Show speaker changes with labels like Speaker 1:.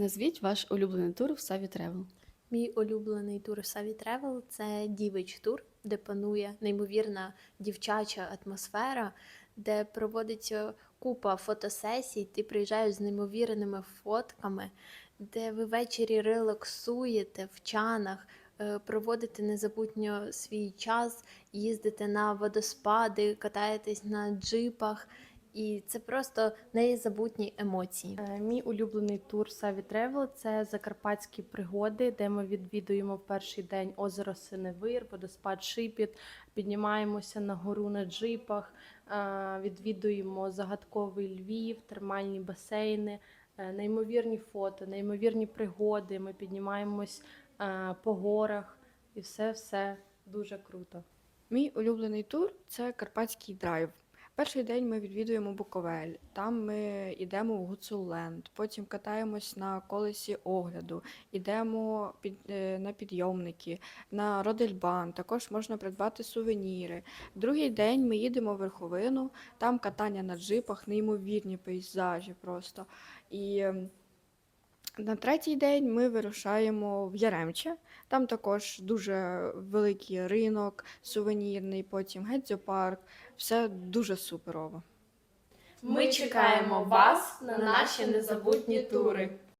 Speaker 1: Назвіть ваш улюблений тур в Саві Тревел.
Speaker 2: Мій улюблений тур в Savvy Travel – це дівич тур, де панує неймовірна дівчача атмосфера, де проводиться купа фотосесій. Ти приїжджаєш з неймовірними фотками, де ви ввечері релаксуєте в чанах, е, проводите незабутньо свій час, їздите на водоспади, катаєтесь на джипах. І це просто незабутні емоції.
Speaker 3: Е, Мій улюблений тур Savvy Travel – це закарпатські пригоди, де ми відвідуємо в перший день озеро Синевир, водоспад Шипіт, піднімаємося на гору на джипах, е, відвідуємо загадковий Львів, термальні басейни, е, неймовірні фото, неймовірні пригоди. Ми піднімаємось по горах і все все дуже круто.
Speaker 4: Мій улюблений тур це Карпатський драйв. Перший день ми відвідуємо Буковель. Там ми йдемо в Гуцулленд, потім катаємось на колесі огляду, йдемо під, е, на підйомники, на Родельбан. Також можна придбати сувеніри. Другий день ми їдемо в верховину, там катання на джипах, неймовірні пейзажі просто. І ем, на третій день ми вирушаємо в Яремче. Там також дуже великий ринок, сувенірний, потім гедзопарк. Все дуже суперово.
Speaker 3: Ми чекаємо вас на наші незабутні тури.